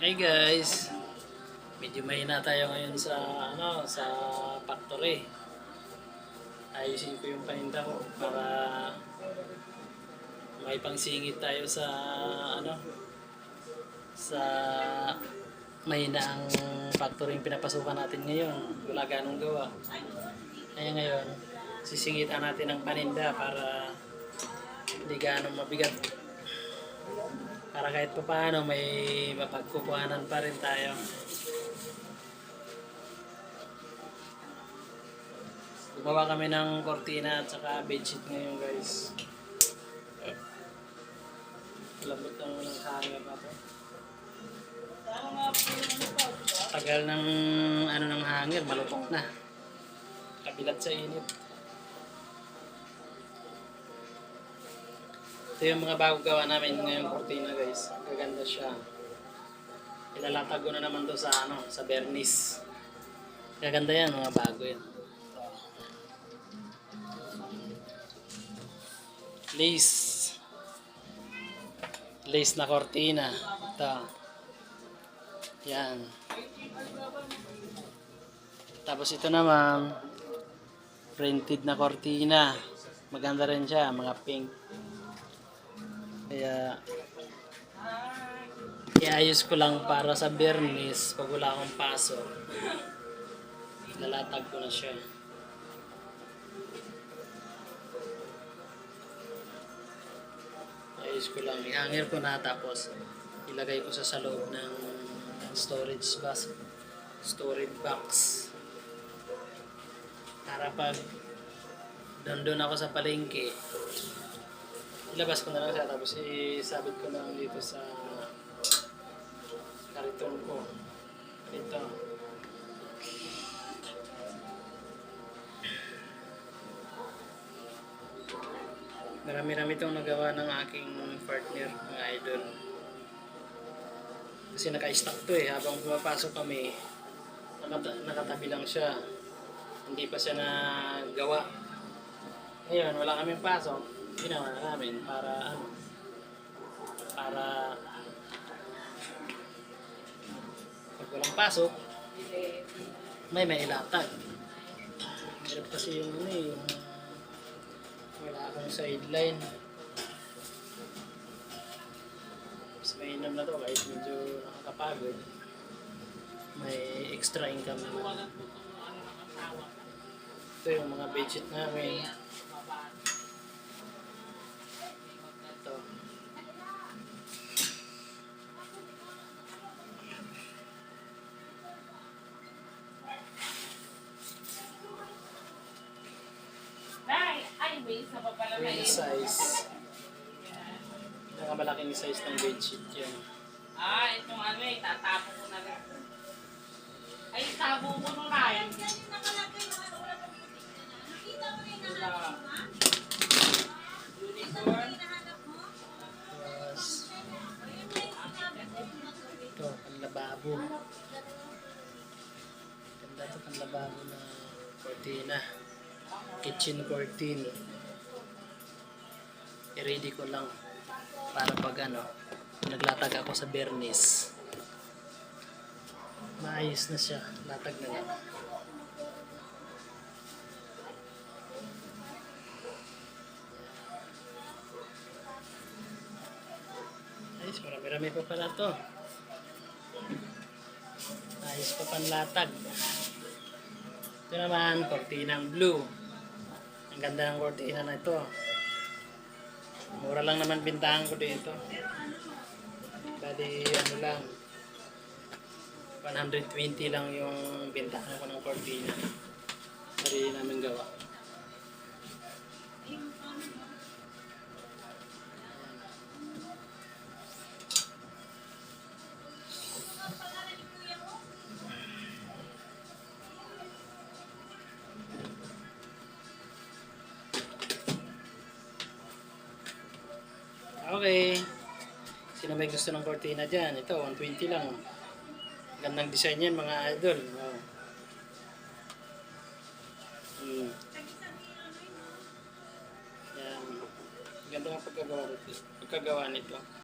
Hey guys, medyo mahina tayo ngayon sa ano sa factory. Ayusin ko yung paninda ko para may pangsingit tayo sa ano sa mahina ang factory yung pinapasukan natin ngayon. Wala ganong gawa. Kaya ngayon, sisingitan natin ang paninda para hindi ganong mabigat para kahit pa paano may mapagkukuhanan pa rin tayo. Gumawa kami ng kortina at saka bedsheet ngayon guys. Lambot ng ng hanger na to. Tagal ng ano ng hanger, malupok na. Kabilat sa init. Ito yung mga bago gawa namin ngayong kortina guys. Gaganda siya. Ilalatag ko na naman to sa ano, sa vernice. Gaganda yan, mga bago yan. Lace. Lace na kortina. Ito. Yan. Tapos ito naman, printed na kortina. Maganda rin siya, mga pink. Kaya, iayos ko lang para sa bernis pag wala akong pasok. Lalatag ko na siya. Ayos ko lang. I-hanger ko na tapos ilagay ko sa sa loob ng storage box. Storage box. Para pag doon doon ako sa palengke, ilabas ko na lang siya tapos isabit ko na lang dito sa kariton ko. Dito. Marami-rami itong nagawa ng aking partner, mga idol. Kasi naka-stock to eh. Habang pumapasok kami, nakata- nakatabi lang siya. Hindi pa siya nagawa. Ngayon, wala kaming pasok. Ginawa na namin para ano, para pag walang pasok, may mailatag. Hirap kasi yung ano eh, yung wala akong sideline. Mas mainam na to kahit medyo nakakapagod. May extra income naman. Ito yung mga budget namin. May isa pa pala na Yung size. Nakamalaking size ng bedsheet yan. Ah, itong ano eh, tatapo ko na lang. Ay, tabo ko nung line. Wala. Unicorn. Ito, panlababo. Ganda ito, panlababo na cortina. Kitchen curtain. I-ready ko lang para pag ano, naglatag ako sa bernis. Maayos na siya. Latag na lang. Ayos, marami-rami pa pala to. Ayos pa panlatag. Ito naman, kortinang blue. Ganda ng kortina na ito. Mura lang naman bintahan ko dito. Bali, ano lang, 120 lang yung bintahan ko ng kortina. Okay. Sino may gusto ng cortina dyan? Ito, 120 lang. Gandang design yan, mga idol. Oh. Hmm. Yan. Ganda ng pagkagawa nito. Pagkagawa nito.